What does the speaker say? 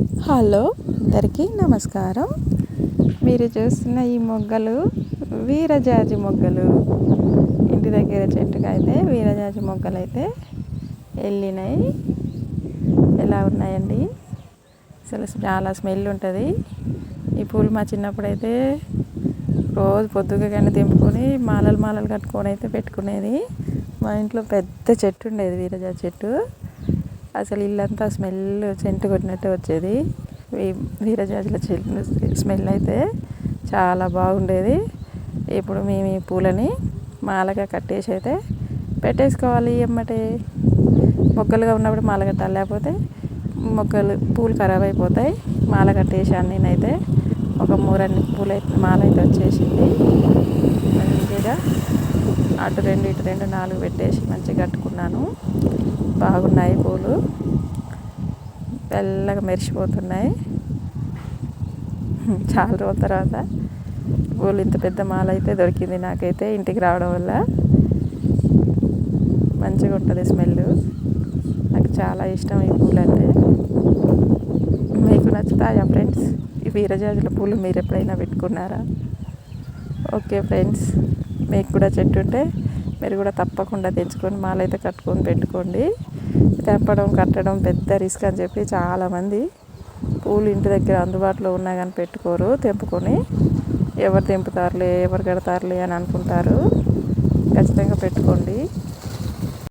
Hello అందరికీ నమస్కారం. మీరు చూస్తున్న ఈ మొగ్గలు వీరజాజి మొగ్గలు. ఇంటి దగ్గర చెట్టుకు అయితే వీరజాజి మొగ్గలు అయితే వెళ్ళినాయి. ఎలా ఉన్నాయండి? అసలు చాలా స్మెల్ ఉంటుంది. ఈ పూలు మా చిన్నప్పుడు అయితే రోజు పొద్దుగా కానీ తెంపుకొని మాలలు మాలలు కట్టుకొని అయితే పెట్టుకునేది. మా ఇంట్లో పెద్ద చెట్టు ఉండేది వీరజాజి చెట్టు. అసలు ఇల్లంతా స్మెల్ చెంటు కొట్టినట్టు వచ్చేది. వీరజాజుల చెట్టు స్మెల్ అయితే చాలా బాగుండేది. ఇప్పుడు మేము ఈ పూలని మాలగా కట్టేసి అయితే పెట్టేసుకోవాలి ఎమ్మటే మొక్కలుగా ఉన్నప్పుడు మాల కట్టాలి లేకపోతే మొక్కలు పూలు ఖరాబ్ అయిపోతాయి. మాల కట్టేసాను నేనైతే. ఒక మూరన్ని పూలు అయితే మాల అయితే వచ్చేసింది. అటు రెండు ఇటు రెండు నాలుగు పెట్టేసి మంచిగా కట్టుకున్నాను. బాగున్నాయి పూలు. తెల్లగా మెరిసిపోతున్నాయి. చాలా రోజుల తర్వాత పూలు ఇంత పెద్ద మాల అయితే దొరికింది నాకైతే ఇంటికి రావడం వల్ల. మంచిగా ఉంటుంది స్మెల్ నాకు చాలా ఇష్టం ఈ పూలు అంటే మీకు నచ్చుతాయా ఫ్రెండ్స్ ఈ వీరజాజుల పూలు మీరు ఎప్పుడైనా పెట్టుకున్నారా? ఓకే ఫ్రెండ్స్ మీకు కూడా చెట్టు ఉంటే మీరు కూడా తప్పకుండా తెచ్చుకొని మాలైతే కట్టుకొని పెట్టుకోండి. తెంపడం కట్టడం పెద్ద రిస్క్ అని చెప్పి చాలామంది పూలు ఇంటి దగ్గర అందుబాటులో ఉన్నా కానీ పెట్టుకోరు తెంపుకొని. ఎవరు తెంపుతారులే ఎవరు కడతారులే అని అనుకుంటారు. ఖచ్చితంగా పెట్టుకోండి.